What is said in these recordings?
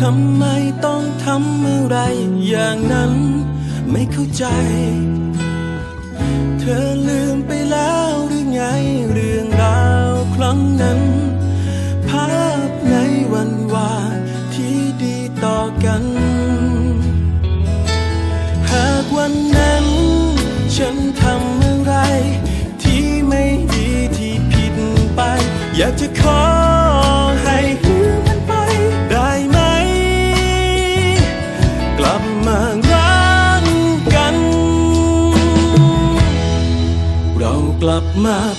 ทำไมต้องทำอะไรอย่างนั้น ไม่เข้าใจ เธอลืมไปแล้วหรือไงเรื่องราวครั้งนั้น ภาพในวันวานที่ดีต่อกัน หากวันนั้น ฉันทำอะไร ที่ไม่ดีที่ผิดไป อยากจะขอ my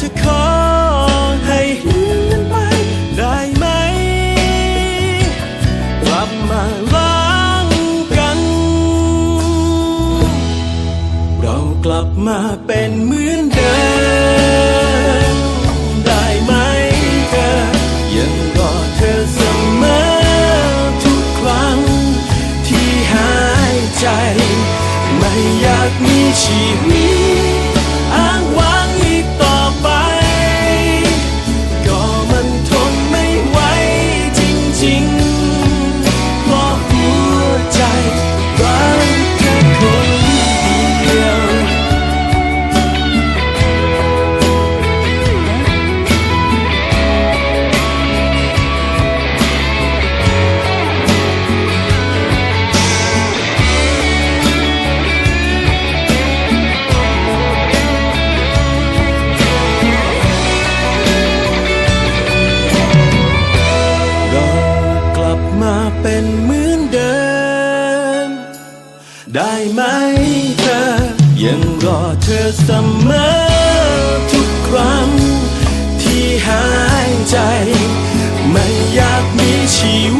จะขอให้ลืมมันไปได้ไหม กลับมาล้างกัน เรากลับมาเป็นเหมือนเดิมได้ไหมเธอ ยังรอเธอเสมอทุกครั้ง ที่หายใจ ไม่อยากมีชีวิต รอเธอเสมอทุกครั้ง ที่หายใจ ไม่อยากมีชีวิต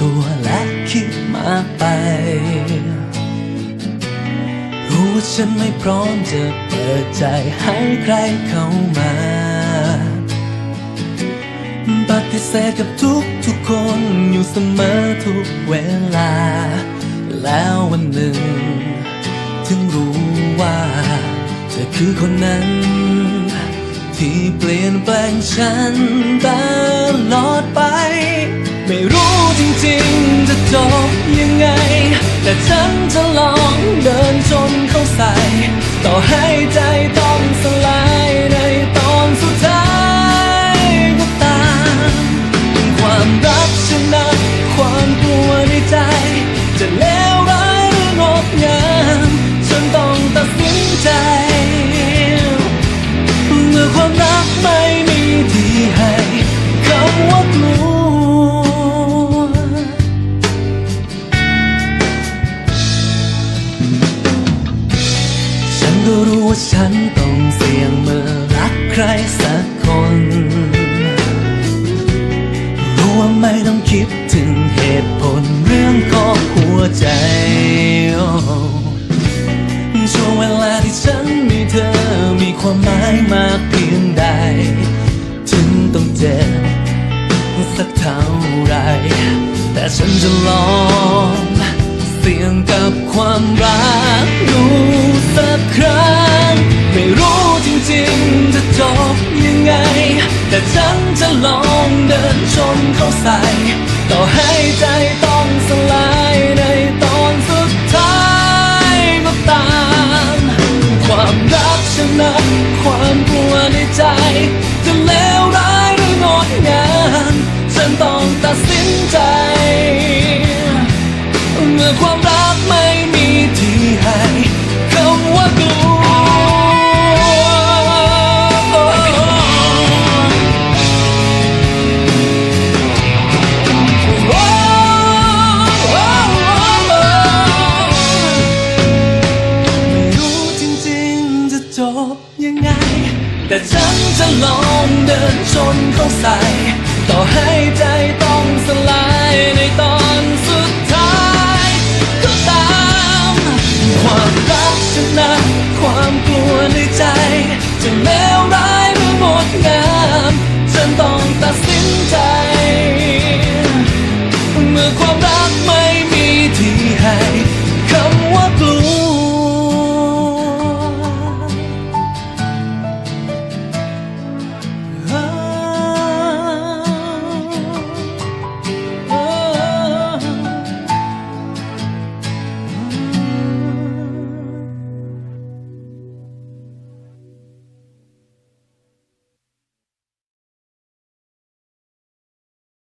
ตัวและคิดมากไป รู้ว่าฉันไม่พร้อมจะเปิดใจให้ใครเข้ามาปฏิเสธกับทุกทุกๆคนอยู่เสมอทุกเวลา แล้ววันหนึ่ง ถึงรู้ว่า เธอคือคนนั้น ที่เปลี่ยนแปลงฉันตลอดไป ไม่รู้จริงๆจะจบยังไง แต่ฉันจะลองเดินจนเข้าใส่ ต่อให้ใจ แต่ฉันจะลองเดินชนเข้าใส่ ต่อให้ใจต้อง ให้